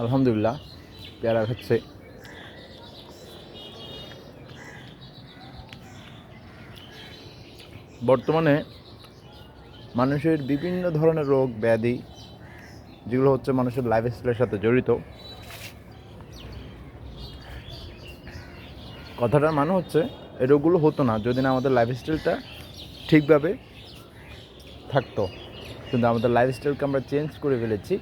আলহামদুলিল্লাহ, পেয়ারা হচ্ছে বর্তমানে মানুষের বিভিন্ন ধরনের রোগ, ব্যাধি, যেগুলো হচ্ছে মানুষের লাইফস্টাইলের সাথে জড়িত। কথাটার মানে হচ্ছে এই রোগগুলো হতো না যদি না আমাদের লাইফস্টাইলটা ঠিকভাবে থাকতো। কিন্তু আমাদের লাইফস্টাইলকে আমরা চেঞ্জ করে ফেলেছি।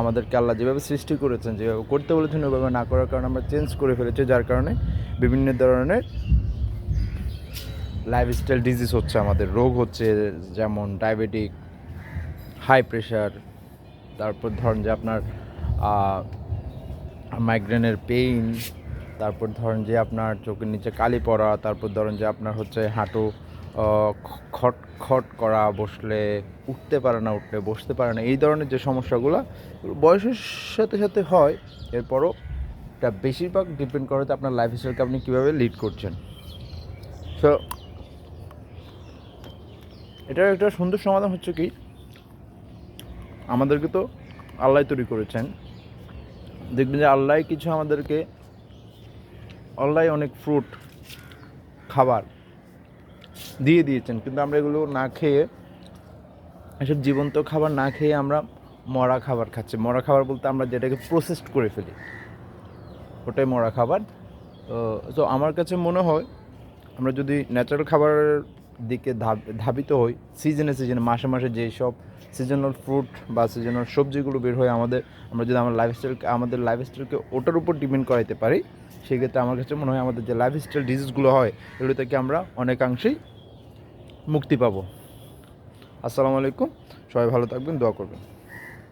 আমাদেরকে আল্লাহ যেভাবে সৃষ্টি করেছেন, যেভাবে করতে বলেছেন, ওইভাবে না করার কারণে আমরা চেঞ্জ করে ফেলেছি, যার কারণে বিভিন্ন ধরনের লাইফস্টাইল ডিজিজ হচ্ছে আমাদের। রোগ হচ্ছে, যেমন ডায়াবেটিক হাই প্রেশার তারপর ধরেন যে আপনার মাইগ্রেনের পেইন তারপর ধরেন যে আপনার চোখের নিচে কালি পড়া, তারপর ধরেন যে আপনার হচ্ছে হাঁটু খট খট করা, বসলে উঠতে পারে না, উঠলে বসতে পারে না, এই ধরনের যে সমস্যাগুলো, বয়সের সাথে সাথে হয়। এরপরও এটা বেশিরভাগ ডিপেন্ড করে আপনার লাইফ স্টাইলকে আপনি কীভাবে লিড করছেন। সো এটার একটা সুন্দর সমাধান হচ্ছে কি, আমাদেরকে তো আল্লাহ তৈরি করেছেন। দেখবেন যে আল্লাহ কিছু আমাদেরকে, আল্লাহ অনেক ফ্রুট খাবার দিয়ে দিয়েছেন, কিন্তু আমরা এগুলো না খেয়ে এসব জীবন্ত খাবার না খেয়ে আমরা মরা খাবার খাচ্ছি। মরা খাবার বলতে আমরা যেটাকে প্রসেসড করে ফেলি। ওটাই মরা খাবার। তো আমার কাছে মনে হয় আমরা যদি ন্যাচারাল খাবারের দিকে ধাব- ধাবিত হই সিজনে সিজনে মাসে মাসে যেই সব সিজনাল ফ্রুট বা সিজনাল সবজিগুলো বের হয় আমাদের, আমরা যদি আমার লাইফস্টাইলকে আমাদের লাইফস্টাইলকে ওটার উপর ডিপেন্ড করাইতে পারি, সেক্ষেত্রে আমার কাছে মনে হয় আমাদের যে লাইফস্টাইল ডিজিজগুলো হয়, এগুলো থেকে আমরা অনেকাংশেই মুক্তি পাবো। আসসালামু আলাইকুম। সবাই ভালো থাকবেন দোয়া করবেন।